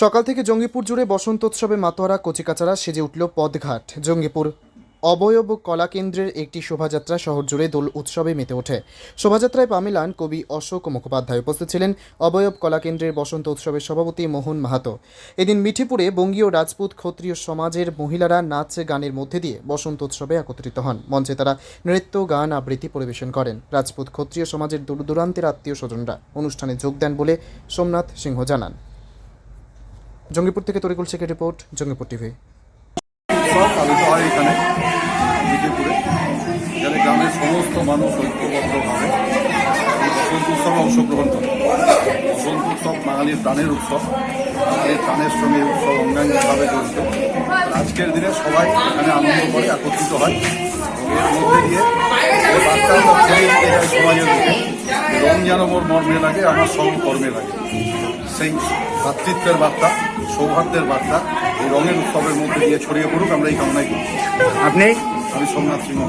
সকাল থেকে জঙ্গিপুর জুড়ে বসন্তোৎসবে মাতোয়ারা, কচিকাচারা সেজে উঠল পদঘাট জঙ্গিপুর অবয়ব কলা কেন্দ্রের একটি শোভাযাত্রা শহর জুড়ে দোল উৎসবে মেতে ওঠে। শোভাযাত্রায় পামিলান কবি অশোক মুখোপাধ্যায় উপস্থিত ছিলেন। অবয়ব কলা কেন্দ্রের বসন্ত উৎসবের সভাপতি মোহন মাহাতো। এদিন মিঠিপুরে বঙ্গীয় রাজপুত ক্ষত্রিয় সমাজের মহিলারা নাচ গানের মধ্যে দিয়ে বসন্ত উৎসবে একত্রিত হন। মঞ্চে তারা নৃত্য, গান, আবৃত্তি পরিবেশন করেন। রাজপুত ক্ষত্রিয় সমাজের দূর দূরান্তের আত্মীয় স্বজনরা অনুষ্ঠানে যোগ দেন বলে সোমনাথ সিংহ জানান। জঙ্গিপুর থেকে তরিকুল শেখের রিপোর্ট, জঙ্গিপুর টিভি। পালিত হয় এখানে বিজয়পুরে যেখানে গ্রামের সমস্ত মানুষ ঐক্যবদ্ধভাবে বসন্ত উৎসবে অংশগ্রহণ করে। বসন্ত উৎসব বাঙালির প্রাণের উৎসব। বাঙালির প্রাণের সঙ্গে উৎসব অঙ্গাঙ্গিভাবে জড়িত। আজকের দিনে সবাই এখানে আনন্দ করে, একত্রিত হয়। এর মধ্যে দিয়ে যায় সমাজের রং যেন মোর মর্মে লাগে, আমার সব কর্মে লাগে। সেই ভাতৃত্বের বার্তা সৌহার্দ্যের বার্তা এই রঙের উৎসবের মধ্যে দিয়ে ছড়িয়ে পড়ুক আমরা এই কামনাই করি আপনি? আমি সোমনাথ সিংহ।